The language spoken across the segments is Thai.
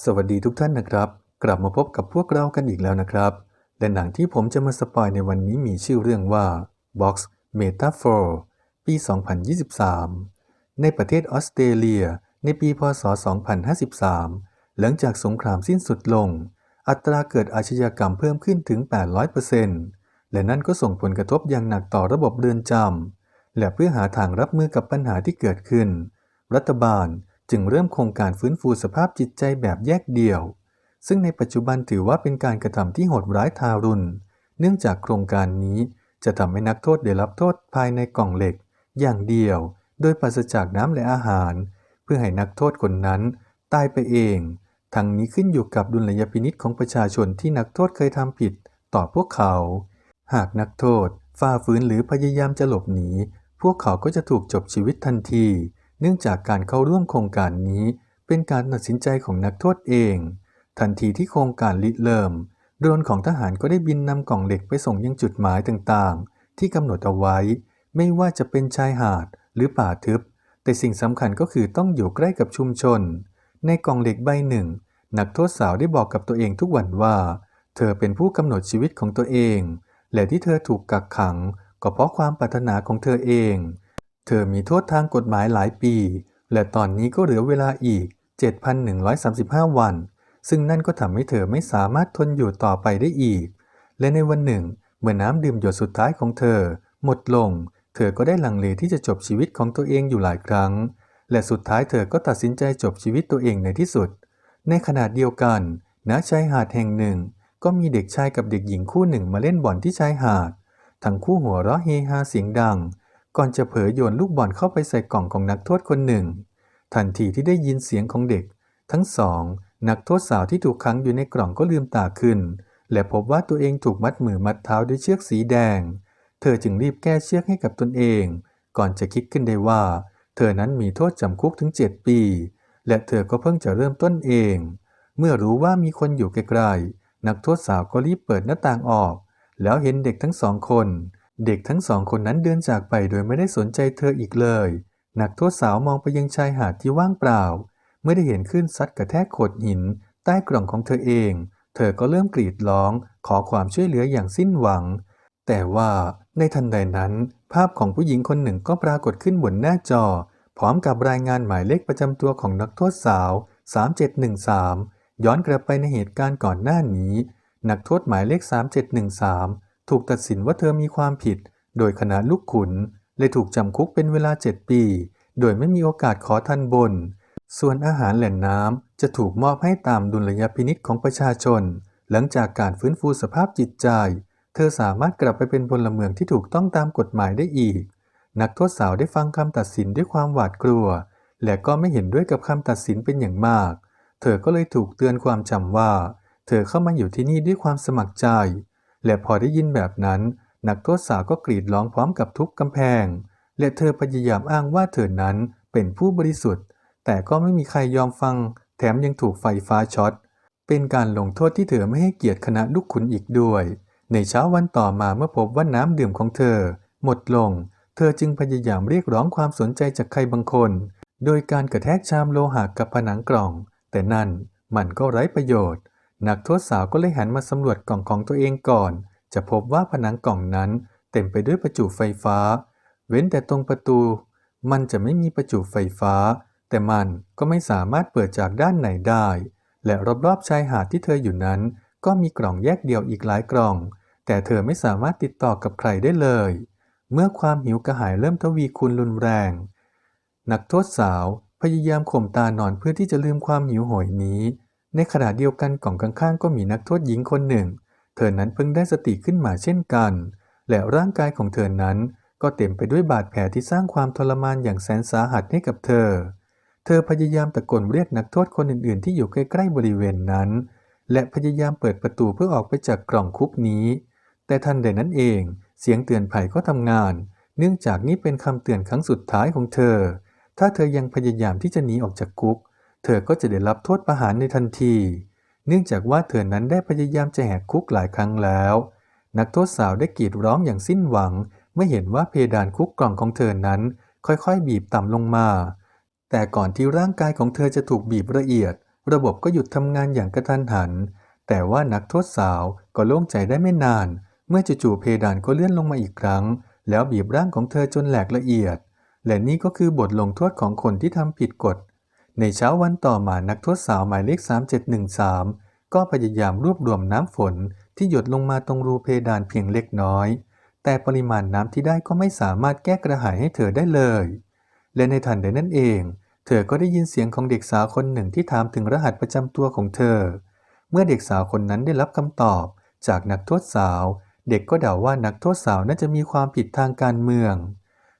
สวัสดีทุกท่านนะครับ กลับมาพบกับพวกเรากันอีกแล้วนะครับ และหนังที่ผมจะมาสปอยในวันนี้มีชื่อเรื่องว่า Box Metaphor ปี 2023 ในประเทศออสเตรเลีย ในปีพศ 2053 หลังจากสงครามสิ้นสุดลง อัตราเกิดอาชญากรรมเพิ่มขึ้นถึง 800%และนั่นก็ส่งผลกระทบอย่างหนักต่อระบบเรือนจำและเพื่อหาทางรับมือกับปัญหาที่เกิดขึ้น รัฐบาล จึงเริ่มโครงการฟื้นฟูสภาพจิตใจแบบแยกเดี่ยว ซึ่งในปัจจุบันถือว่าเป็นการกระทำที่โหดร้ายทารุณ เนื่องจากโครงการนี้จะทำให้นักโทษได้รับโทษภายในกล่องเหล็ก อย่างเดียว โดยปราศจากน้ำและอาหาร เพื่อให้นักโทษคนนั้น ตายไปเอง ทั้งนี้ขึ้นอยู่กับดุลยพินิษของประชาชนที่นักโทษเคยทำผิดต่อพวกเขา หากนักโทษฝ่าฝืนหรือพยายามจะหลบหนี พวกเขาก็จะถูกจบชีวิตทันที เนื่องจากการเข้าร่วมโครงการนี้เป็นการตัดสินใจของนักโทษเอง ทันทีที่โครงการริเริ่มโดรนของทหารก็ได้บินนำกล่องเหล็กไปส่งยังจุดหมายต่างๆ ที่กำหนดเอาไว้ ไม่ว่าจะเป็นชายหาดหรือป่าทึบ แต่สิ่งสำคัญก็คือต้องอยู่ใกล้กับชุมชน ในกล่องเหล็กใบหนึ่ง นักโทษสาวได้บอกกับตัวเองทุกวันว่า เธอเป็นผู้กำหนดชีวิตของตัวเอง และที่เธอถูกกักขัง ก็เพราะความปรารถนาของเธอเอง เธอมีโทษทางกฎหมายหลายปี และตอนนี้ก็เหลือเวลาอีก 7,135 วัน ซึ่งนั่นก็ทำให้เธอไม่สามารถทนอยู่ต่อไปได้อีก และในวันหนึ่ง เมื่อน้ำดื่มหยดสุดท้ายของเธอ หมดลง เธอก็ได้ลังเลที่จะจบชีวิตของตัวเองอยู่หลายครั้ง และสุดท้ายเธอก็ตัดสินใจจบชีวิตตัวเองในที่สุด ในขณะเดียวกัน ณ ชายหาดแห่งหนึ่ง ก็มีเด็กชายกับเด็กหญิงคู่หนึ่งมาเล่นบอลที่ชายหาด ทั้งคู่หัวเราะเฮฮาเสียงดัง ก่อนจะเผยโยนลูกบอลเข้าไปใส่กล่องของนักโทษคนหนึ่ง ทันทีที่ได้ยินเสียงของเด็ก ทั้งสองนักโทษสาวที่ถูกขังอยู่ในกล่องก็ลืมตาขึ้น และพบว่าตัวเองถูกมัดมือมัดเท้าด้วยเชือกสีแดง เธอจึงรีบแก้เชือกให้กับตนเอง ก่อนจะคิดขึ้นได้ว่า เธอนั้นมีโทษจำคุกถึง 7 ปี และเธอก็เพิ่งจะเริ่มต้นเอง เมื่อรู้ว่ามีคนอยู่ใกล้ๆนักโทษสาวก็รีบเปิดหน้าต่างออก แล้วเห็นเด็กทั้งสองคน เด็กทั้งสองคนนั้นเดินจากไปโดยไม่ได้สนใจเธออีกเลย นักโทษสาวมองไปยังชายหาดที่ว่างเปล่า เมื่อได้เห็นขึ้นซัดกระแทกโขดหิน ใต้กล่องของเธอเอง เธอก็เริ่มกรีดร้อง ขอความช่วยเหลืออย่างสิ้นหวัง แต่ว่าในทันใดนั้น ภาพของผู้หญิงคนหนึ่งก็ปรากฏขึ้นบนหน้าจอ พร้อมกับรายงานหมายเลขประจำตัวของนักโทษสาว 3713 ย้อนกลับไปในเหตุการณ์ก่อนหน้านี้ นักโทษหมายเลข 3713 ถูกตัดสินว่าเธอมีความผิด โดยคณะลูกขุนเลยถูกจำคุกเป็นเวลา 7 ปี โดยไม่มีโอกาสขอทันบน ส่วนอาหารแหล่งน้ำจะถูกมอบให้ตามดุลยพินิษของประชาชน หลังจากการฟื้นฟูสภาพจิตใจ เธอสามารถกลับไปเป็นพลเมืองที่ถูกต้องตามกฎหมายได้อีก นักโทษสาวได้ฟังคำตัดสินด้วยความหวาดกลัว และก็ไม่เห็นด้วยกับคำตัดสินเป็นอย่างมาก เธอก็เลยถูกเตือนความจำว่า เธอเข้ามาอยู่ที่นี่ด้วยความสมัครใจ และพอได้ยินแบบนั้น นักโทษสาวก็กรีดร้องพร้อมกับทุบกำแพง และเธอพยายามอ้างว่าเธอนั้นเป็นผู้บริสุทธิ์ แต่ก็ไม่มีใครยอมฟัง แถมยังถูกไฟฟ้าช็อต เป็นการลงโทษที่เธอไม่ให้เกียรติคณะลูกขุนอีกด้วย ในเช้าวันต่อมาเมื่อพบว่าน้ำดื่มของเธอ หมดลง เธอจึงพยายามเรียกร้องความสนใจจากใครบางคน โดยการกระแทกชามโลหะกับผนังกล่อง แต่นั่นมันก็ไร้ประโยชน์ นักโทษสาวก็เลยหันมาสำรวจกล่องของตัวเองก่อน จะพบว่าผนังกล่องนั้นเต็มไปด้วยประจุไฟฟ้า เว้นแต่ตรงประตู มันจะไม่มีประจุไฟฟ้า แต่มันก็ไม่สามารถเปิดจากด้านไหนได้ และรอบๆชายหาดที่เธออยู่นั้น ก็มีกล่องแยกเดียวอีกหลายกล่อง แต่เธอไม่สามารถติดต่อกับใครได้เลย เมื่อความหิวกระหายเริ่มทวีคูณรุนแรง นักโทษสาวพยายามข่มตานอนเพื่อที่จะลืมความหิวโหยนี้ ในขณะเดียวกันกล่องข้างๆก็มีนักโทษหญิงคนหนึ่ง เธอนั้นเพิ่งได้สติขึ้นมาเช่นกัน และร่างกายของเธอนั้นก็เต็มไปด้วยบาดแผลที่สร้างความทรมานอย่างแสนสาหัสให้กับเธอ เธอพยายามตะโกนเรียกนักโทษคนอื่นๆ ที่อยู่ใกล้ๆบริเวณนั้น และพยายามเปิดประตูเพื่อออกไปจากกล่องคุกนี้ แต่ทันใดนั้นเอง เสียงเตือนภัยก็ทำงาน เนื่องจากนี่เป็นคำเตือนครั้งสุดท้ายของเธอ ถ้าเธอยังพยายามที่จะหนีออกจากคุก เธอก็จะได้รับโทษประหารในทันที เนื่องจากว่าเธอนั้นได้พยายามจะแหกคุกหลายครั้งแล้ว นักโทษสาวได้กรีดร้องอย่างสิ้นหวัง เมื่อเห็นว่าเพดานคุกกล่องของเธอนั้น ค่อยๆ บีบต่ำลงมา แต่ก่อนที่ร่างกายของเธอจะถูกบีบละเอียด ระบบก็หยุดทำงานอย่างกระทันหัน แต่ว่านักโทษสาวก็โล่งใจได้ไม่นาน เมื่อจู่ๆเพดานก็เลื่อนลงมาอีกครั้ง แล้วบีบร่างของเธอจนแหลกละเอียด และนี่ก็คือบทลงโทษของคนที่ทำผิดกฎ ในเช้าวันต่อมานักโทษสาวหมายเลข 3713 ก็พยายามรวบรวมน้ำฝนที่หยดลงมาตรงรูเพดานเพียงเล็กน้อย แต่ปริมาณน้ำที่ได้ก็ไม่สามารถแก้กระหายให้เธอได้เลย และในทันใดนั้นเอง เธอก็ได้ยินเสียงของเด็กสาวคนหนึ่งที่ถามถึงรหัสประจำตัวของเธอ เมื่อเด็กสาวคนนั้นได้รับคำตอบ จากนักโทษสาว เด็กก็เดาว่านักโทษสาวน่าจะมีความผิดทางการเมือง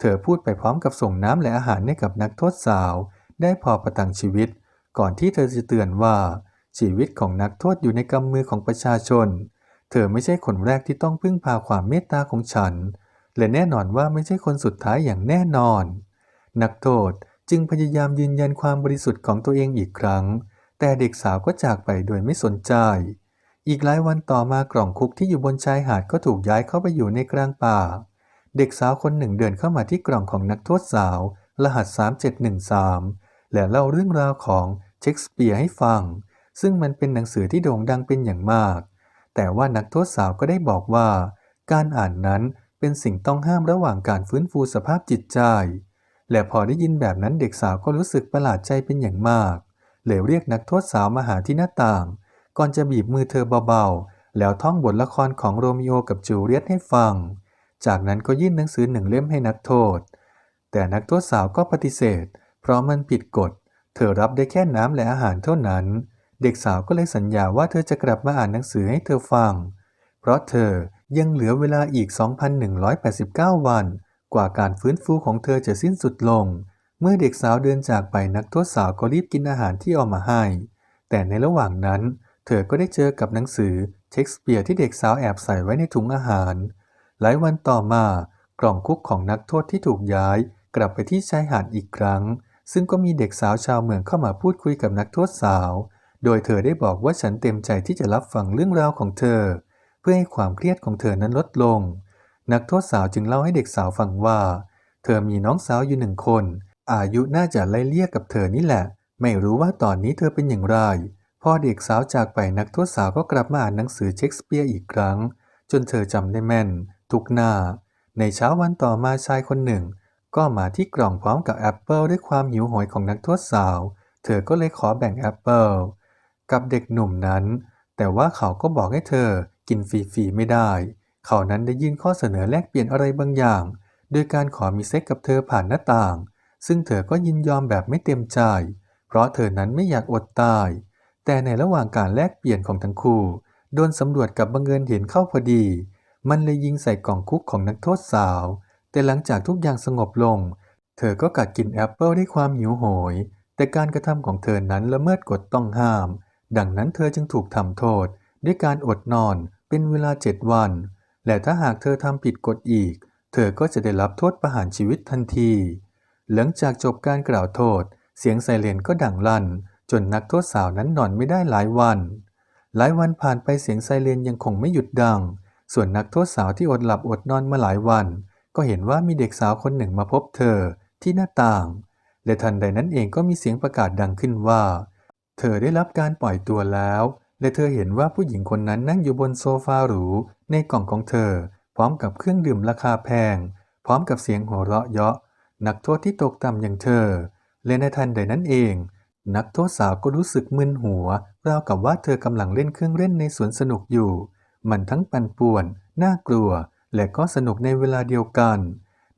เธอพูดไปพร้อมกับส่งน้ำและอาหารให้กับนักโทษสาว ได้พอประทังชีวิต ก่อนที่เธอจะเตือนว่า ชีวิตของนักโทษอยู่ในกำมือของประชาชน เธอไม่ใช่คนแรกที่ต้องพึ่งพาความเมตตาของฉัน และแน่นอนว่าไม่ใช่คนสุดท้ายอย่างแน่นอน นักโทษจึงพยายามยืนยันความบริสุทธิ์ของตัวเองอีกครั้ง แต่เด็กสาวก็จากไปโดยไม่สนใจ อีกหลายวันต่อมากล่องคุกที่อยู่บนชายหาดก็ถูกย้ายเข้าไปอยู่ในกลางป่า เด็กสาวคนหนึ่งเดินเข้ามาที่กล่องของนักโทษสาว รหัส 3713 และเล่าเรื่องราวของเชคสเปียร์ให้ฟัง ซึ่งมันเป็นหนังสือที่โด่งดังเป็นอย่างมาก แต่ว่านักโทษสาวก็ได้บอกว่า การอ่านนั้นเป็นสิ่งต้องห้ามระหว่างการฟื้นฟูสภาพจิตใจ และพอได้ยินแบบนั้นเด็กสาวก็รู้สึกประหลาดใจเป็นอย่างมาก เลยเรียกนักโทษสาวมาหาที่หน้าต่าง ก่อนจะบีบมือเธอเบาๆ แล้วท่องบทละครของโรมิโอกับจูเลียตให้ฟัง จากนั้นก็ยื่นหนังสือหนึ่งเล่มให้นักโทษ แต่นักโทษสาวก็ปฏิเสธ เพราะมันผิดกฎ เธอรับได้แค่น้ำและอาหารเท่านั้น เด็กสาวก็เลยสัญญาว่าเธอจะกลับมาอ่านหนังสือให้เธอฟัง เพราะเธอยังเหลือเวลาอีก 2,189 วัน กว่าการฟื้นฟูของเธอจะสิ้นสุดลง เมื่อเด็กสาวเดินจากไปนักโทษสาวก็รีบกินอาหารที่เอามาให้ แต่ในระหว่างนั้น เธอก็ได้เจอกับหนังสือเชคสเปียร์ที่เด็กสาวแอบใส่ไว้ในถุงอาหาร หลายวันต่อมากล่องคุกของนักโทษที่ถูกย้ายกลับไปที่ชายหาดอีกครั้ง ซึ่งก็มีเด็กสาวชาวเมืองเข้ามาพูดคุยกับนักโทษสาว โดยเธอได้บอกว่าฉันเต็มใจที่จะรับฟังเรื่องราวของเธอ เพื่อให้ความเครียดของเธอนั้นลดลง นักโทษสาวจึงเล่าให้เด็กสาวฟังว่า เธอมีน้องสาวอยู่หนึ่งคน อายุน่าจะไล่เลี่ยกับเธอนี่แหละ ไม่รู้ว่าตอนนี้เธอเป็นอย่างไร พอเด็กสาวจากไปนักโทษสาวก็กลับมาอ่านหนังสือเชคสเปียร์อีกครั้ง จนเธอจำได้แม่น ทุกหน้า ในเช้าวันต่อมาชายคนหนึ่ง ก็มาที่กล่องพร้อมกับแอปเปิลด้วยความหิวโหยของนักโทษสาว เธอก็เลยขอแบ่งแอปเปิลกับเด็กหนุ่มนั้น แต่ว่าเขาก็บอกให้เธอกินฟรีๆไม่ได้ เขานั้นได้ยื่นข้อเสนอแลกเปลี่ยนอะไรบางอย่าง โดยการขอมีเซ็กกับเธอผ่านหน้าต่าง ซึ่งเธอก็ยินยอมแบบไม่เต็มใจ เพราะเธอนั้นไม่อยากอดตาย แต่ในระหว่างการแลกเปลี่ยนของทั้งคู่โดนสำรวจกับบังเอิญเห็นเข้าพอดี มันเลยยิงใส่กล่องคุกของนักโทษสาว แต่หลังจากทุกอย่างสงบลง เธอก็กัดกินแอปเปิลด้วยความหิวโหย แต่การกระทำของเธอนั้นละเมิดกฎต้องห้าม ดังนั้นเธอจึงถูกทำโทษ ด้วยการอดนอนเป็นเวลาเจ็ดวัน และถ้าหากเธอทำผิดกฎอีก เธอก็จะได้รับโทษประหารชีวิตทันที หลังจากจบการกล่าวโทษ เสียงไซเรนก็ดังลั่น จนนักโทษสาวนั้นนอนไม่ได้หลายวัน หลายวันผ่านไปเสียงไซเรนยังคงไม่หยุดดัง ส่วนนักโทษสาวที่อดหลับอดนอนมาหลายวัน ก็เห็นว่ามีเด็กสาวคนหนึ่งมาพบเธอที่หน้าต่าง และทันใดนั้นเองก็มีเสียงประกาศดังขึ้นว่า เธอได้รับการปล่อยตัวแล้ว และเธอเห็นว่าผู้หญิงคนนั้นนั่งอยู่บนโซฟาหรูในกล่องของเธอ พร้อมกับเครื่องดื่มราคาแพง พร้อมกับเสียงหัวเราะเยาะ นักโทษที่ตกต่ำอย่างเธอ และในทันใดนั้นเอง นักโทษสาวก็รู้สึกมึนหัวราวกับว่าเธอกำลังเล่นเครื่องเล่นในสวนสนุกอยู่ มันทั้งปั่นป่วน น่ากลัว และก็สนุกในเวลาเดียวกัน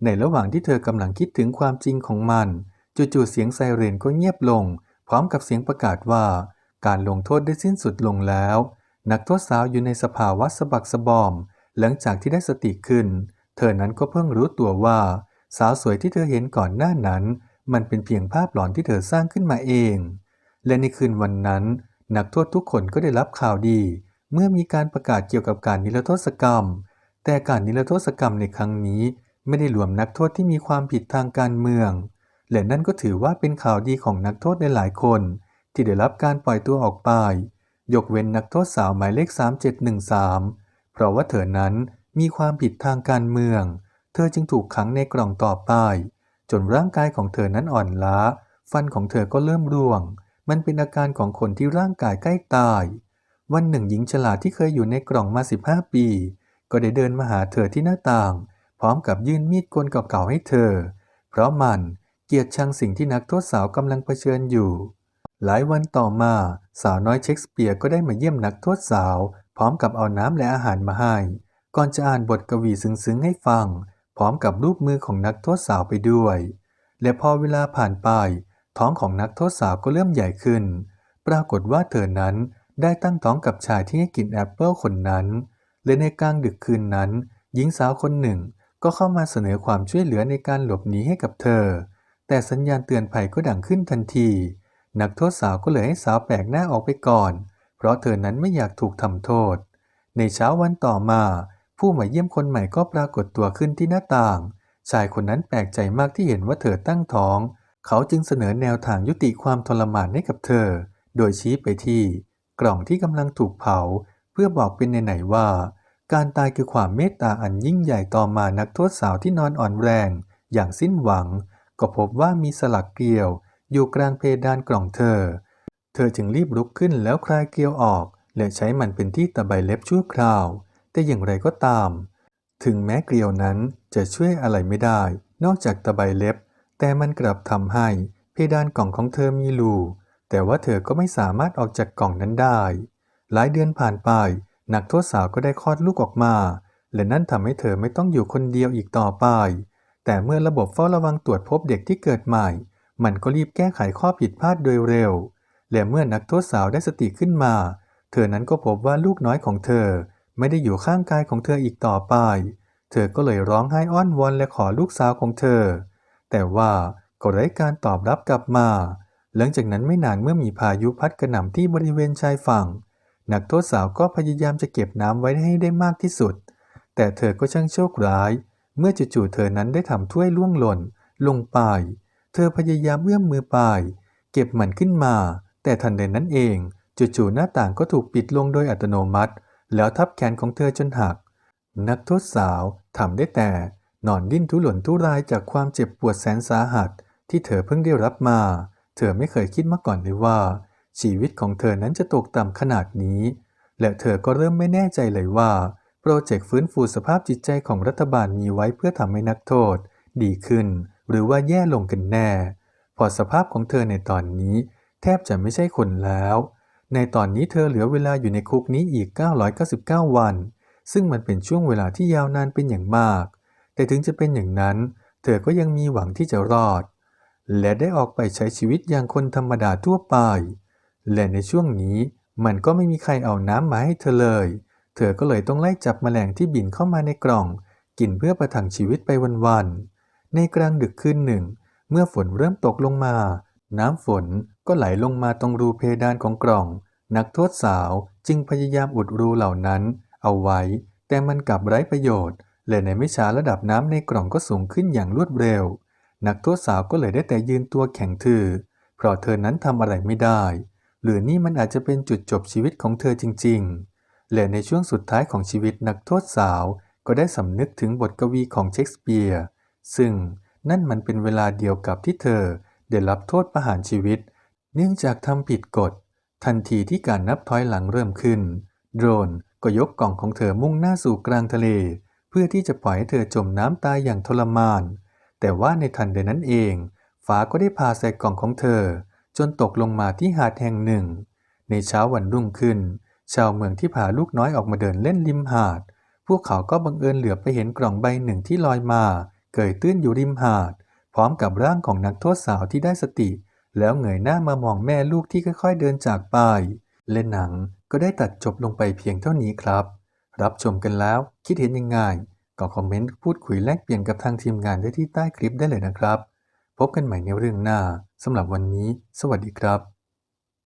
ในระหว่างที่เธอกำลังคิดถึงความจริงของมัน จู่ๆเสียงไซเรนก็เงียบลง พร้อมกับเสียงประกาศว่า การลงโทษได้สิ้นสุดลงแล้ว นักโทษสาวอยู่ในสภาวะสะบักสะบอม หลังจากที่ได้สติขึ้น เธอนั้นก็เพิ่งรู้ตัวว่า สาวสวยที่เธอเห็นก่อนหน้านั้น มันเป็นเพียงภาพหลอนที่เธอสร้างขึ้นมาเอง และในคืนวันนั้น นักโทษทุกคนก็ได้รับข่าวดี เมื่อมีการประกาศเกี่ยวกับการนิรโทษกรรม แต่การนิรโทษกรรมในครั้งนี้ไม่ได้รวมนักโทษที่มีความผิดทางการเมือง และนั่นก็ถือว่าเป็นข่าวดีของนักโทษในหลายคน ที่ได้รับการปล่อยตัวออกไป ยกเว้นนักโทษสาวหมายเลข 3713 เพราะว่าเธอนั้นมีความผิดทางการเมือง เธอจึงถูกขังในกล่องต่อไป จนร่างกายของเธอนั้นอ่อนล้า ฟันของเธอก็เริ่มร่วง มันเป็นอาการของคนที่ร่างกายใกล้ตาย วันหนึ่งหญิงฉลาดที่เคยอยู่ในกล่องมา 15 ปี ก็ได้เดินมาหาเธอที่หน้าต่าง พร้อมกับยื่นมีดกลเก่าๆให้เธอ เพราะมันเกลียดชังสิ่งที่นักโทษสาวกำลังเผชิญอยู่ หลายวันต่อมาสาวน้อยเชคสเปียร์ก็ได้มาเยี่ยมนักโทษสาว พร้อมกับเอาน้ำและอาหารมาให้ ก่อนจะอ่านบทกวีซึ้งๆให้ฟัง พร้อมกับรูปมือของนักโทษสาวไปด้วย และพอเวลาผ่านไป ท้องของนักโทษสาวก็เริ่มใหญ่ขึ้น ปรากฏว่าเธอนั้นได้ตั้งท้องกับชายที่ให้กินแอปเปิลคนนั้น และในกลางดึกคืนนั้น หญิงสาวคนหนึ่งก็เข้ามาเสนอความช่วยเหลือในการหลบหนีให้กับเธอ แต่สัญญาณเตือนภัยก็ดังขึ้นทันที นักโทษสาวก็เลยให้สาวแปลกหน้าออกไปก่อน เพราะเธอนั้นไม่อยากถูกทำโทษ ในเช้าวันต่อมา ผู้มาเยี่ยมคนใหม่ก็ปรากฏตัวขึ้นที่หน้าต่าง ชายคนนั้นแปลกใจมากที่เห็นว่าเธอตั้งท้อง เขาจึงเสนอแนวทางยุติความทรมานให้กับเธอ โดยชี้ไปที่ กล่องที่กำลังถูกเผา เพื่อบอกเป็นไหนๆว่า การตายคือความเมตตาอันยิ่งใหญ่ต่อมานักโทษสาวที่นอนอ่อนแรง อย่างสิ้นหวัง ก็พบว่ามีสลักเกลียว อยู่กลางเพดานกล่องเธอ เธอจึงรีบลุกขึ้นแล้วคลายเกลียวออก และใช้มันเป็นที่ตะไบเล็บชั่วคราว แต่อย่างไรก็ตาม ถึงแม้เกลียวนั้นจะช่วยอะไรไม่ได้ นอกจากตะไบเล็บ แต่มันกลับทำให้ เพดานกล่องของเธอมีรูแต่ว่าเธอก็ไม่สามารถออกจากกล่องนั้นได้ หลายเดือนผ่านไป นักโทษสาวก็ได้คลอดลูกออกมา และนั่นทำให้เธอไม่ต้องอยู่คนเดียวอีกต่อไป แต่เมื่อระบบเฝ้าระวังตรวจพบเด็กที่เกิดใหม่ มันก็รีบแก้ไขข้อผิดพลาดโดยเร็ว และเมื่อนักโทษสาวได้สติขึ้นมา เธอนั้นก็พบว่าลูกน้อยของเธอ ไม่ได้อยู่ข้างกายของเธออีกต่อไป เธอก็เลยร้องไห้อ้อนวอนและขอลูกสาวของเธอ แต่ว่าก็ไร้การตอบรับกลับมา หลังจากนั้นไม่นานเมื่อมีพายุพัดกระหน่ำที่บริเวณชายฝั่ง นักโทษสาวก็พยายามจะเก็บน้ำไว้ให้ได้มากที่สุด แต่เธอก็ช่างโชคร้าย เมื่อจู่ๆเธอนั้นได้ทำถ้วยล่วงหล่น ลงไป เธอพยายามเอื้อมมือไป เก็บมันขึ้นมา แต่ทันใดนั้นเองจู่ๆหน้าต่างก็ถูกปิดลงโดยอัตโนมัติ แล้วทับแขนของเธอจนหัก นักโทษสาวทำได้แต่นอนดิ้นทุรนทุรายจากความเจ็บปวดแสนสาหัส ที่เธอเพิ่งได้รับมา เธอไม่เคยคิดมาก่อนเลยว่า ชีวิตของเธอนั้นจะตกต่ำขนาดนี้ และเธอก็เริ่มไม่แน่ใจเลยว่า โปรเจกต์ฟื้นฟูสภาพจิตใจของรัฐบาลมีไว้เพื่อทำให้นักโทษ ดีขึ้น หรือว่าแย่ลงกันแน่ พอสภาพของเธอในตอนนี้ แทบจะไม่ใช่คนแล้ว ในตอนนี้เธอเหลือเวลาอยู่ในคุกนี้อีก 999 วัน ซึ่งมันเป็นช่วงเวลาที่ยาวนานเป็นอย่างมาก แต่ถึงจะเป็นอย่างนั้น เธอก็ยังมีหวังที่จะรอด และได้ออกไปใช้ชีวิตอย่างคนธรรมดาทั่วไป และในช่วงนี้มันก็ไม่มีใครเอาน้ำมาให้เธอเลย เธอก็เลยต้องไล่จับแมลงที่บินเข้ามาในกล่อง กินเพื่อประทังชีวิตไปวันๆ ในกลางดึกคืนหนึ่ง เมื่อฝนเริ่มตกลงมา น้ำฝนก็ไหลลงมาตรงรูเพดานของกล่อง นักโทษสาวจึงพยายามอุดรูเหล่านั้น เอาไว้ แต่มันกลับไร้ประโยชน์ และในไม่ช้าระดับน้ำในกล่องก็สูงขึ้นอย่างรวดเร็ว นักโทษสาวก็เลยได้แต่ยืนตัวแข็งทื่อเพราะเธอนั้นทำอะไรไม่ได้ หรือนี่มันอาจจะเป็นจุดจบชีวิตของเธอจริง ๆ และในช่วงสุดท้ายของชีวิตนักโทษสาวก็ได้สำนึกถึงบทกวีของเชคสเปียร์ ซึ่งนั่นมันเป็นเวลาเดียวกับที่เธอได้รับโทษประหารชีวิต เนื่องจากทำผิดกฎ ทันทีที่การนับถอยหลังเริ่มขึ้น โดรนก็ยกกล่องของเธอมุ่งหน้าสู่กลางทะเล เพื่อที่จะปล่อยให้เธอจมน้ำตายอย่างทรมาน แต่ว่าในทันใดนั้นเอง ฟ้าก็ได้พาใส่กล่องของเธอ จนตกลงมาที่หาดแห่งหนึ่ง ในเช้าวันรุ่งขึ้น ชาวเมืองที่พาลูกน้อยออกมาเดินเล่นริมหาด พวกเขาก็บังเอิญเหลือไปเห็นกล่องใบหนึ่งที่ลอยมา เกยตื้นอยู่ริมหาด พร้อมกับร่างของนักโทษสาวที่ได้สติ แล้วเงยหน้ามามองแม่ลูกที่ค่อย ๆ เดินจากไป และหนังก็ได้ตัดจบลงไปเพียงเท่านี้ครับ รับชมกันแล้วคิดเห็นยังไงก็คอมเมนต์พูดคุยแลกเปลี่ยนกับทางทีมงานได้ที่ใต้คลิปได้เลยนะครับ พบกันใหม่ในเรื่องหน้าสำหรับวันนี้ สวัสดีครับ